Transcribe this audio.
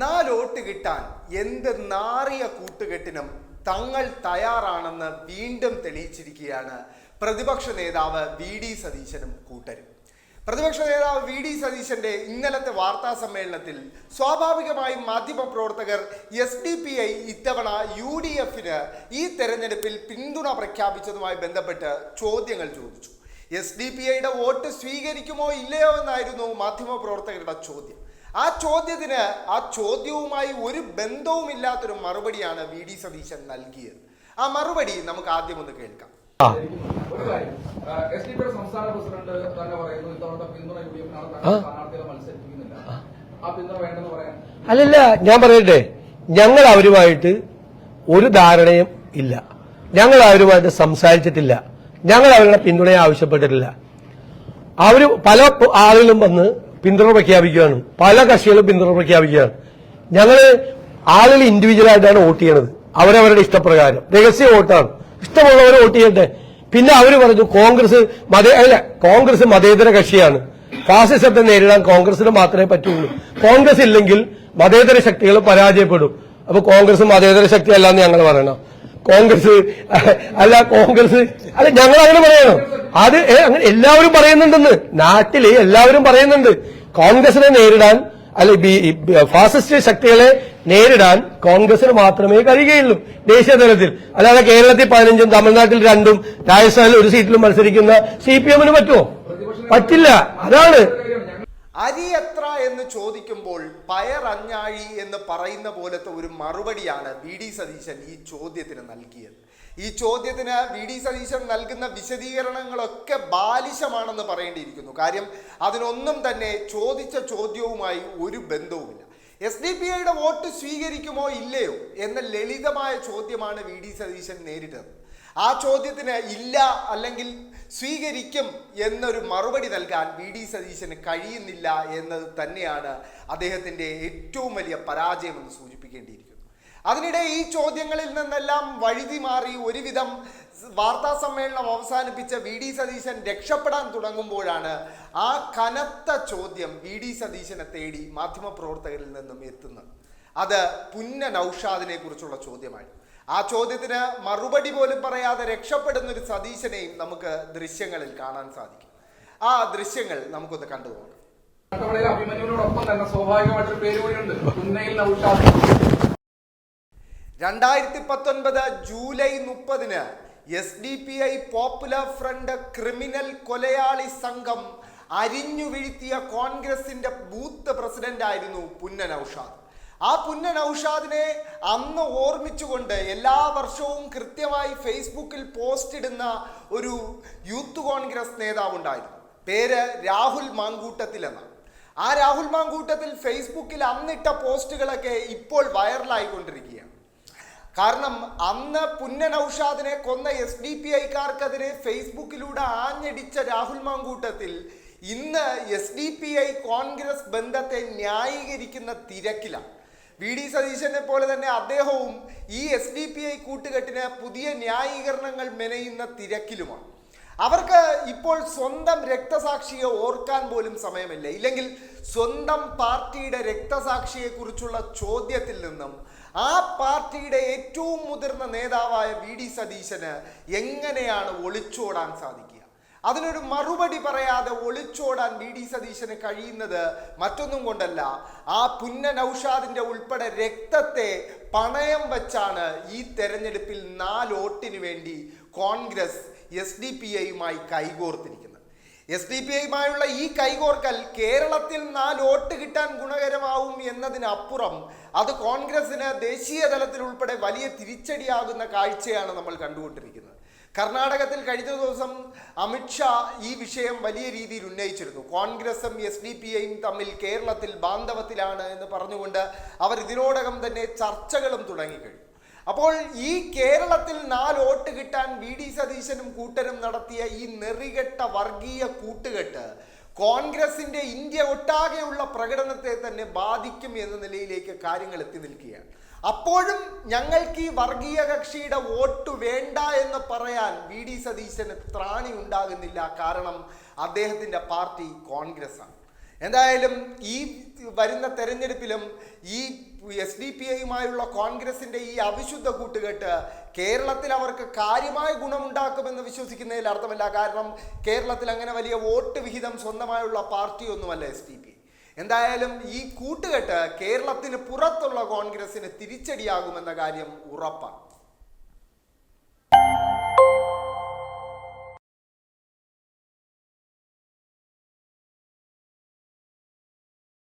നാലോട്ട് കിട്ടാൻ എന്ത് നാറിയ കൂട്ടുകെട്ടിനും തങ്ങൾ തയ്യാറാണെന്ന് വീണ്ടും തെളിയിച്ചിരിക്കുകയാണ്. പ്രതിപക്ഷ നേതാവ് വി ഡി സതീശനും കൂട്ടരും. പ്രതിപക്ഷ നേതാവ് വി ഡി സതീശന്റെ ഇന്നലത്തെ വാർത്താ സമ്മേളനത്തിൽ സ്വാഭാവികമായും മാധ്യമ പ്രവർത്തകർ എസ് ഡി പി ഐ ഇത്തവണ യു ഡി എഫിന് ഈ തെരഞ്ഞെടുപ്പിൽ പിന്തുണ പ്രഖ്യാപിച്ചതുമായി ബന്ധപ്പെട്ട് ചോദ്യങ്ങൾ ചോദിച്ചു. എസ് ഡി പി ഐയുടെ വോട്ട് സ്വീകരിക്കുമോ ഇല്ലയോ എന്നായിരുന്നു മാധ്യമ പ്രവർത്തകരുടെ ചോദ്യം. ആ ചോദ്യത്തിന് ആ ചോദ്യവുമായി ഒരു ബന്ധവുമില്ലാത്തൊരു മറുപടിയാണ് വി ഡി സതീശൻ നൽകിയത്. ആ മറുപടി നമുക്ക് ആദ്യം ഒന്ന് കേൾക്കാം. സംസ്ഥാന പ്രസിഡന്റ് തന്നെ പറയുന്നു ഇത്തവണത്തെ പിന്തുണ യു ഡി എഫിനാണ് തങ്ങൾ സ്ഥാനാർത്ഥികളെ മത്സരിപ്പിക്കുന്നില്ല. ആ. പിന്തുണ വേണ്ടെന്ന് പറയാൻ അല്ലല്ല ഞാൻ പറയട്ടെ. ഞങ്ങൾ അവരുമായിട്ട് ഒരു ധാരണയും ഇല്ല. ഞങ്ങൾ അവരുമായിട്ട് സംസാരിച്ചിട്ടില്ല. ഞങ്ങൾ അവരുടെ പിന്തുണയെ ആവശ്യപ്പെട്ടിട്ടില്ല. അവർ പല ആളുകളും വന്ന് പിന്തുണ പ്രഖ്യാപിക്കുകയാണ്. പല കക്ഷികളും പിന്തുണ പ്രഖ്യാപിക്കുകയാണ്. ഞങ്ങൾ ആളുകൾ ഇൻഡിവിജ്വൽ ആയിട്ടാണ് വോട്ട് ചെയ്യണത്. അവരവരുടെ ഇഷ്ടപ്രകാരം. രഹസ്യ വോട്ടാണ്. ഇഷ്ടമുള്ളവർ വോട്ട് ചെയ്യട്ടെ. പിന്നെ അവർ പറഞ്ഞു കോൺഗ്രസ് മത അല്ല കോൺഗ്രസ് മതേതര കക്ഷിയാണ്. ഫാസിസത്തെ നേരിടാൻ കോൺഗ്രസിന് മാത്രമേ പറ്റുള്ളൂ. കോൺഗ്രസ് ഇല്ലെങ്കിൽ മതേതര ശക്തികൾ പരാജയപ്പെടും. അപ്പൊ കോൺഗ്രസ് മതേതര ശക്തി അല്ലാന്ന് ഞങ്ങൾ പറയണം. കോൺഗ്രസ് അല്ല കോൺഗ്രസ് അല്ല ഞങ്ങൾ അങ്ങനെ പറയണം? അത് അങ്ങനെ എല്ലാവരും പറയുന്നുണ്ടെന്ന്. നാട്ടിലെ എല്ലാവരും പറയുന്നുണ്ട്. കോൺഗ്രസിനെ നേരിടാൻ അല്ലെ ഫാസിസ്റ്റ് ശക്തികളെ നേരിടാൻ കോൺഗ്രസിന് മാത്രമേ കഴിയുകയുള്ളൂ ദേശീയ തലത്തിൽ. അല്ലാതെ കേരളത്തിൽ പതിനഞ്ചും തമിഴ്നാട്ടിൽ രണ്ടും രാജസ്ഥാനിൽ ഒരു സീറ്റിലും മത്സരിക്കുന്ന സി പി എമ്മിന് പറ്റുമോ? പറ്റില്ല. അതാണ്. അരി എത്ര എന്ന് ചോദിക്കുമ്പോൾ പയറഞ്ഞാഴി എന്ന് പറയുന്ന പോലത്തെ ഒരു മറുപടിയാണ് വി ഡി സതീശൻ ഈ ചോദ്യത്തിന് നൽകിയത്. ഈ ചോദ്യത്തിന് വി ഡി സതീശൻ നൽകുന്ന വിശദീകരണങ്ങളൊക്കെ ബാലിശമാണെന്ന് പറയേണ്ടിയിരിക്കുന്നു. കാര്യം അതിനൊന്നും തന്നെ ചോദിച്ച ചോദ്യവുമായി ഒരു ബന്ധവുമില്ല. എസ് ഡി പി ഐയുടെ വോട്ട് സ്വീകരിക്കുമോ ഇല്ലയോ എന്ന ലളിതമായ ചോദ്യമാണ് വി ഡി സതീശൻ നേരിട്ടത്. ആ ചോദ്യത്തിന് ഇല്ല അല്ലെങ്കിൽ സ്വീകരിക്കും എന്നൊരു മറുപടി നൽകാൻ വി ഡി സതീശന് കഴിയുന്നില്ല എന്നത് തന്നെയാണ് അദ്ദേഹത്തിന്റെ ഏറ്റവും വലിയ പരാജയമെന്ന് സൂചിപ്പിക്കേണ്ടിയിരിക്കുന്നു അതിനിടെ ഈ ചോദ്യങ്ങളിൽ നിന്നെല്ലാം വഴുതി മാറി ഒരുവിധം വാർത്താ സമ്മേളനം അവസാനിപ്പിച്ച വി ഡി സതീശൻ രക്ഷപ്പെടാൻ തുടങ്ങുമ്പോഴാണ് ആ കനത്ത ചോദ്യം വി ഡി സതീശനെ തേടി മാധ്യമപ്രവർത്തകരിൽ നിന്നും എത്തുന്നത്. അത് പുന്ന നൌഷാദിനെ കുറിച്ചുള്ള ചോദ്യമാണ്. ആ ചോദ്യത്തിന് മറുപടി പോലും പറയാതെ രക്ഷപ്പെടുന്ന ഒരു സതീശനെയും നമുക്ക് ദൃശ്യങ്ങളിൽ കാണാൻ സാധിക്കും. ആ ദൃശ്യങ്ങൾ നമുക്കൊന്ന് കണ്ടുപോകണം അഭിമന്യുവിനോടൊപ്പം തന്നെ സ്വാഭാവികമായിട്ടൊരു പേര് കൂടിയുണ്ട് പുന്നയിൽ നൌഷാദ്. രണ്ടായിരത്തി പത്തൊൻപത് ജൂലൈ മുപ്പതിന് S D P I Popular Front criminal കൊലയാളി സംഘം അരിഞ്ഞു വീഴ്ത്തിയ കോൺഗ്രസിന്റെ ബൂത്ത് പ്രസിഡന്റ് ആയിരുന്നു പുന്നൻ ഔഷാദ്. ആ പുന്നൻ ഔഷാദിനെ അന്ന് ഓർമ്മിച്ചുകൊണ്ട് എല്ലാ വർഷവും കൃത്യമായി ഫേസ്ബുക്കിൽ പോസ്റ്റ് ഇടുന്ന ഒരു യൂത്ത് കോൺഗ്രസ് നേതാവുണ്ടായിരുന്നു. പേര് രാഹുൽ മാങ്കൂട്ടത്തിൽ എന്നാണ് ആ രാഹുൽ മാങ്കൂട്ടത്തിൽ ഫേസ്ബുക്കിൽ അന്നിട്ട പോസ്റ്റുകളൊക്കെ ഇപ്പോൾ വൈറലായിക്കൊണ്ടിരിക്കുകയാണ്. കാരണം അന്ന് പുന്നൻ ഔഷാദിനെ കൊന്ന എസ് ഡി പി ഐക്കാർക്കെതിരെ ഫേസ്ബുക്കിലൂടെ ആഞ്ഞടിച്ച രാഹുൽ മാങ്കൂട്ടത്തിൽ ഇന്ന് S D P I Congress ബന്ധത്തെ ന്യായീകരിക്കുന്ന തിരക്കിലാണ്. വി ഡി സതീശനെ പോലെ തന്നെ അദ്ദേഹവും ഈ എസ് ഡി പി ഐ കൂട്ടുകെട്ടിന് പുതിയ ന്യായീകരണങ്ങൾ മെനയുന്ന തിരക്കിലുമാണ്. അവർക്ക് ഇപ്പോൾ സ്വന്തം രക്തസാക്ഷിയെ ഓർക്കാൻ പോലും സമയമില്ല. ഇല്ലെങ്കിൽ സ്വന്തം പാർട്ടിയുടെ രക്തസാക്ഷിയെ കുറിച്ചുള്ള ചോദ്യത്തിൽ നിന്നും ആ പാർട്ടിയുടെ ഏറ്റവും മുതിർന്ന നേതാവായ വി ഡി സതീശന് എങ്ങനെയാണ് ഒളിച്ചോടാൻ സാധിക്കുക? അതിനൊരു മറുപടി പറയാതെ ഒളിച്ചോടാൻ വി ഡി സതീശന് കഴിയുന്നത് മറ്റൊന്നും കൊണ്ടല്ല. ആ പുന്ന നൌഷാദിന്റെ ഉൾപ്പെടെ രക്തത്തെ പണയം വച്ചാണ് ഈ തെരഞ്ഞെടുപ്പിൽ നാലോട്ടിന് വേണ്ടി കോൺഗ്രസ് എസ് ഡി പി ഐയുമായി കൈകോർത്തിരിക്കുന്നത്. എസ് ഡി പി ഐയുമായുള്ള ഈ കൈകോർക്കൽ കേരളത്തിൽ നാല് വോട്ട് കിട്ടാൻ ഗുണകരമാവും എന്നതിനപ്പുറം അത് കോൺഗ്രസിന് ദേശീയ തലത്തിൽ ഉൾപ്പെടെ വലിയ തിരിച്ചടിയാകുന്ന കാഴ്ചയാണ് നമ്മൾ കണ്ടുകൊണ്ടിരിക്കുന്നത്. കർണാടകത്തിൽ കഴിഞ്ഞ ദിവസം അമിത്ഷാ ഈ വിഷയം വലിയ രീതിയിൽ ഉന്നയിച്ചിരുന്നു. കോൺഗ്രസും എസ് ഡി പി ഐയും തമ്മിൽ കേരളത്തിൽ ബാന്ധവത്തിലാണ് എന്ന് പറഞ്ഞുകൊണ്ട് അവർ ഇതിനോടകം തന്നെ ചർച്ചകളും തുടങ്ങിക്കഴിഞ്ഞു. അപ്പോൾ ഈ കേരളത്തിൽ നാല് വോട്ട് കിട്ടാൻ വി ഡി സതീശനും കൂട്ടരും നടത്തിയ ഈ നെറികെട്ട വർഗീയ കൂട്ടുകെട്ട് കോൺഗ്രസിന്റെ ഇന്ത്യ ഒട്ടാകെയുള്ള പ്രകടനത്തെ തന്നെ ബാധിക്കും എന്ന നിലയിലേക്ക് കാര്യങ്ങൾ എത്തി നിൽക്കുകയാണ്. അപ്പോഴും ഞങ്ങൾക്ക് ഈ വർഗീയ കക്ഷിയുടെ വോട്ട് വേണ്ട എന്ന് പറയാൻ വി ഡി സതീശന് ത്രാണി ഉണ്ടാകുന്നില്ല. കാരണം അദ്ദേഹത്തിന്റെ പാർട്ടി കോൺഗ്രസ് ആണ് എന്തായാലും ഈ വരുന്ന തെരഞ്ഞെടുപ്പിലും ഈ എസ് ഡി പി ഐയുമായുള്ള കോൺഗ്രസിന്റെ ഈ അവിശുദ്ധ കൂട്ടുകെട്ട് കേരളത്തിൽ അവർക്ക് കാര്യമായ ഗുണമുണ്ടാക്കുമെന്ന് വിശ്വസിക്കുന്നതിൽ അർത്ഥമില്ല. കാരണം കേരളത്തിൽ അങ്ങനെ വലിയ വോട്ട് വിഹിതം സ്വന്തമായുള്ള പാർട്ടിയൊന്നുമല്ല എസ് ഡി പി എന്തായാലും ഈ കൂട്ടുകെട്ട് കേരളത്തിന് പുറത്തുള്ള കോൺഗ്രസിന് തിരിച്ചടിയാകുമെന്ന കാര്യം ഉറപ്പാണ്.